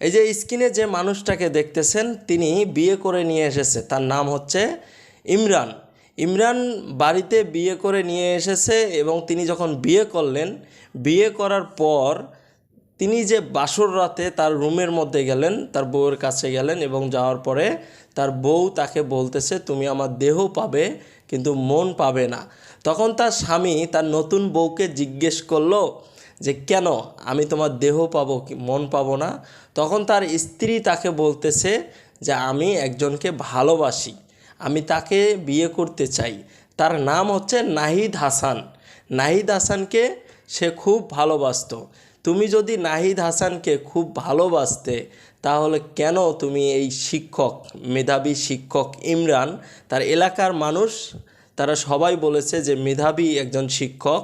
এই যে স্ক্রিনে যে মানুষটাকে দেখতেছেন, তিনি বিয়ে করে নিয়ে এসেছে। তার নাম হচ্ছে ইমরান। ইমরান বাড়িতে বিয়ে করে নিয়ে এসেছে এবং তিনি যখন বিয়ে করলেন, বিয়ে করার পর তিনি যে বাসর রাতে তার রুমের মধ্যে গেলেন, তার বউয়ের কাছে গেলেন এবং যাওয়ার পরে তার বউ তাকে বলতেছে, তুমি আমার দেহ পাবে, কিন্তু মন পাবে না। তখন তার স্বামী তার নতুন বউকে জিজ্ঞেস করল যে কেন আমি তোমার দেহ পাবো মন পাবো না? তখন তার স্ত্রী তাকে বলতেছে যে আমি একজনকে ভালোবাসি, আমি তাকে বিয়ে করতে চাই। তার নাম হচ্ছে নাহিদ হাসান। নাহিদ হাসানকে সে খুব ভালোবাসতো। তুমি যদি নাহিদ হাসানকে খুব ভালোবাসতে, তাহলে কেন তুমি এই শিক্ষক, মেধাবী শিক্ষক ইমরান, তার এলাকার মানুষ, তারা সবাই বলেছে যে মেধাবী একজন শিক্ষক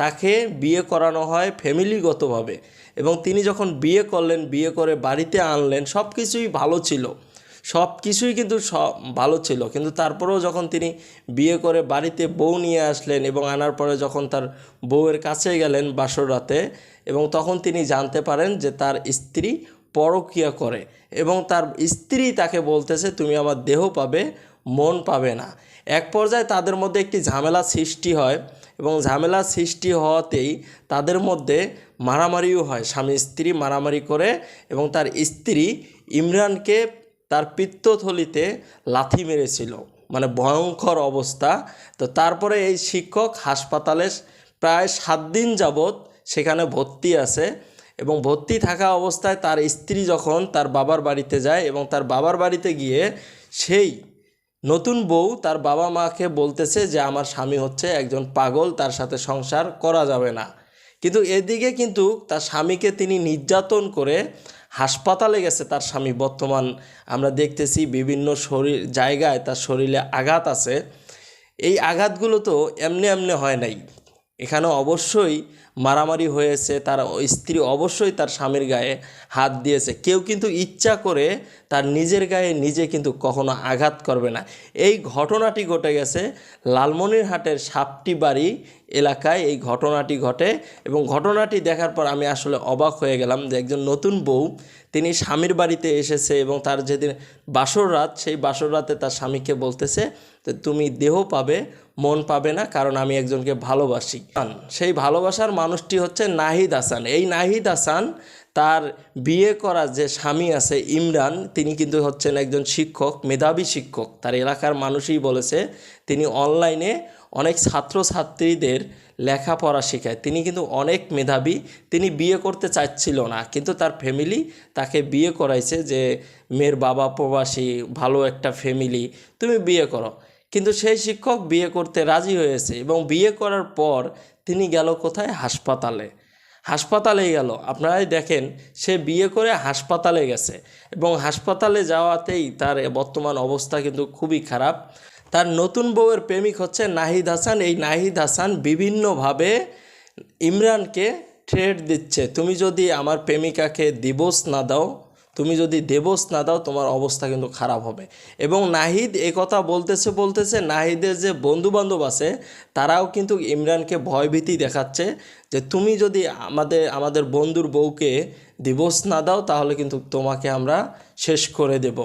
তাকে বিয়ে করানো হয় ফ্যামিলিগতভাবে এবং তিনি যখন বিয়ে করলেন, বিয়ে করে বাড়িতে আনলেন সব কিছুই ভালো ছিল। সব কিছুই কিন্তু সব ভালো ছিল। কিন্তু তারপরেও যখন তিনি বিয়ে করে বাড়িতে বউ নিয়ে আসলেন এবং আনার পরে যখন তার বউয়ের কাছে গেলেন বাসর রাতে এবং তখন তিনি জানতে পারেন যে তার স্ত্রী পরকিয়া করে এবং তার স্ত্রী তাকে বলতেছে, তুমি আমার দেহ পাবে, মন পাবে না। এক পর্যায়ে তাদের মধ্যে একটি ঝামেলা সৃষ্টি হয়। এবং ঝামেলা সৃষ্টি হওয়াতেই তাদের মধ্যে মারামারিও হয়। স্বামী স্ত্রী মারামারি করে এবং তার স্ত্রী ইমরানকে তার পিত্তথলিতে লাথি মেরেছিল। মানে ভয়ঙ্কর অবস্থা। তো তারপরে এই শিক্ষক হাসপাতালে প্রায় সাত দিন যাবৎ সেখানে ভর্তি আছে এবং ভর্তি থাকা অবস্থায় তার স্ত্রী যখন তার বাবার বাড়িতে যায় এবং তার বাবার বাড়িতে গিয়ে সেই নতুন বউ তার বাবা মাকে বলতেছে যে, আমার স্বামী হচ্ছে একজন পাগল, তার সাথে সংসার করা যাবে না। কিন্তু এদিকে কিন্তু তার স্বামীকে তিনি নির্যাতন করে হাসপাতালে গেছে তার স্বামী। বর্তমান আমরা দেখতেছি বিভিন্ন শরীর, জায়গায় তার শরীরে আঘাত আছে। এই আঘাতগুলো তো এমনি এমনি হয় নাই। এখানে অবশ্যই মারামারি হয়েছে, তার স্ত্রী অবশ্যই তার স্বামীর গায়ে হাত দিয়েছে। কেউ কিন্তু ইচ্ছা করে তার নিজের গায়ে নিজে কিন্তু কখনো আঘাত করবে না। এই ঘটনাটি ঘটে গেছে লালমনিরহাটের সাপটি বাড়ি এলাকায় এই ঘটনাটি ঘটে এবং ঘটনাটি দেখার পর আমি আসলে অবাক হয়ে গেলাম যে একজন নতুন বউ, তিনি স্বামীর বাড়িতে এসেছে এবং তার যেদিন বাসর রাত, সেই বাসর রাতে তার স্বামীকে বলতেছে যে, তুমি দেহ পাবে, মন পাবে না, কারণ আমি একজনকে ভালোবাসি। সেই ভালোবাসার মানুষটি হচ্ছে নাহিদ হাসান। এই নাহিদ হাসান তার বিয়ে করা যে স্বামী আছে ইমরান, তিনি কিন্তু হচ্ছেন একজন শিক্ষক, মেধাবী শিক্ষক। তার এলাকার মানুষই বলেছে, তিনি অনলাইনে অনেক ছাত্রছাত্রীদের লেখাপড়া শেখায়। তিনি কিন্তু অনেক মেধাবী, তিনি বিয়ে করতে চাচ্ছিল না, কিন্তু তার ফ্যামিলি তাকে বিয়ে করাইছে যে, মেয়ের বাবা প্রবাসী, ভালো একটা ফ্যামিলি তুমি বিয়ে করো। কিন্তু সেই শিক্ষক বিয়ে করতে রাজি হয়েছে এবং বিয়ে করার পর তিনি গেল কোথায়? হাসপাতালে। হাসপাতালে গেল। আপনারাই দেখেন, সে বিয়ে করে হাসপাতালে গেছে এবং হাসপাতালে যাওয়াতেই তার বর্তমান অবস্থা কিন্তু খুবই খারাপ। তার নতুন বউয়ের প্রেমিক হচ্ছে নাহিদ হাসান। এই নাহিদ হাসান বিভিন্নভাবে ইমরানকে থ্রেট দিচ্ছে। তুমি যদি আমার প্রেমিকাকে দিবস না দাও তুমি যদি দেবস না দাও, তোমার অবস্থা কিন্তু খারাপ হবে। এবং নাহিদ এ কথা বলতেছে বলতেছে, নাহিদের যে বন্ধুবান্ধব আছে, তারাও কিন্তু ইমরানকে ভয়ভীতি দেখাচ্ছে যে তুমি যদি আমাদের আমাদের বন্ধুর বউকে দিবস না দাও, তাহলে কিন্তু তোমাকে আমরা শেষ করে দেব।